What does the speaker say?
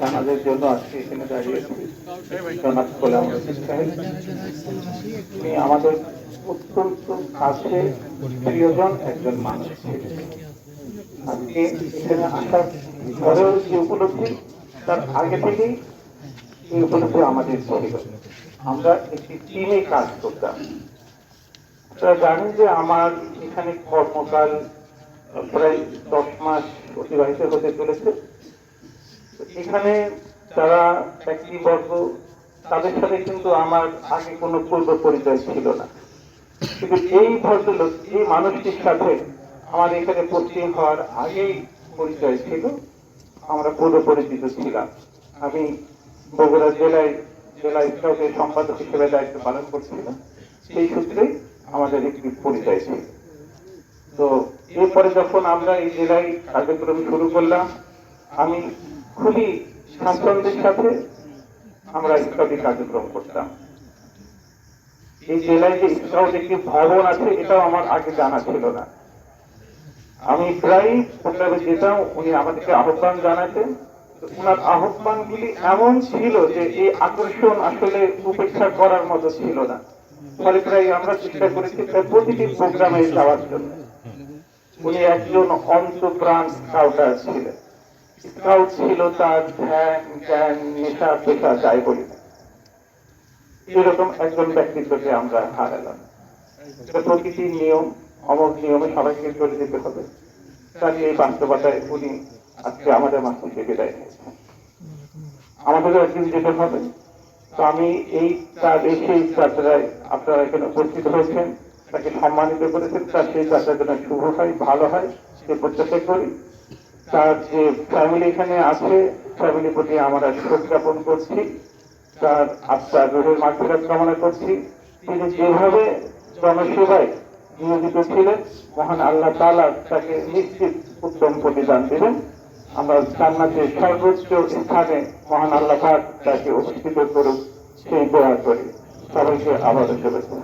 জানাজের জন্য আজকে এখানে দাঁড়িয়েছি জনাব গোলাম তিনি আমাদের অত্যন্ত কাছে প্রিয়জন একজন মানুষ। আজকে উপলব্ধি, তার আগে থেকেই এই আমাদের আমরা একটি টিমে কাজ করতাম। আপনারা জানেন যে আমার এখানে কর্মকাল প্রায় দশ মাস অতিবাহিত হতে চলেছে। এখানে যারা ব্যক্তিবর্গ, তাদের সাথে কিন্তু আমার আগে কোনো পূর্ব পরিচয় ছিল না। কিন্তু এই ভদ্রলোক, এই মানুষটির সাথে আমার এখানে পশ্চিম হওয়ার আগেই পরিচয় ছিল। আমরা পূর্ব পরিচিত ছিলাম। আমি বগুড়া জেলায়, জেলা স্কাউটের সম্পাদক হিসেবে দায়িত্ব পালন করছিলাম। সেই সূত্রেই আমাদের একটি পরিচয় ছিল। তো এরপরে যখন আমরা এই জেলায় কার্যক্রম শুরু করলাম, আমি খুবই স্বাচ্ছন্দ্যের সাথে আমরা স্কাউটিং কার্যক্রম করতাম। এই জেলায় যে স্কাউট একটি ভবন আছে, এটাও আমার আগে জানা ছিল না। আমি প্রায় প্রোগ্রামে যেতাম, উনি আমাদেরকে আহ্বান জানাতেন। ওনার আহ্বানগুলি এমন ছিল যে এই আকর্ষণ আসলে উপেক্ষা করার মতো ছিল না। ফলে প্রায় আমরা চেষ্টা করেছি প্রতিটি প্রোগ্রামে যাওয়ার জন্য। উনি একজন অন্তপ্রাণ স্কাউটার ছিলেন। ছিল তার ধ্যান, জ্ঞান, নেশা, পেশা, যাই বলি। এরকম একজন ব্যক্তিত্বকে আমরা হারালাম। প্রকৃতির নিয়ম নিয়মে সবাইকে চলে যেতে হবে। তার এই বাস্তবতায় উনি আজকে আমাদের মাঝে থেকে বিদায় আমাদেরও একদিন যেতে হবে। তো আমি এই তার এই সেই যাত্রায় আপনারা এখানে উপস্থিত হয়েছেন, তাকে সম্মানিত করেছেন। তার সেই যাত্রা যেন শুভ হয়, ভালো হয়, সে প্রত্যাশা করি। তার যে ফ্যামিলি এখানে আছে ফ্যামিলির প্রতি আমরা শোক জ্ঞাপন করছি, তার আত্মার রোহের মাগফিরাত কামনা করছি। তিনি যেভাবে জনসেবায় নিয়োজিত ছিলেন, মহান আল্লাহ তালা তাকে নিশ্চিত উত্তম প্রতিদান দেবেন। আমরা জান্নাতের সর্বোচ্চ স্থানে মহান আল্লাহ তাকে অধিষ্ঠিত করুক, সেই দোয়া করি। সবাইকে আবার শুভেচ্ছা।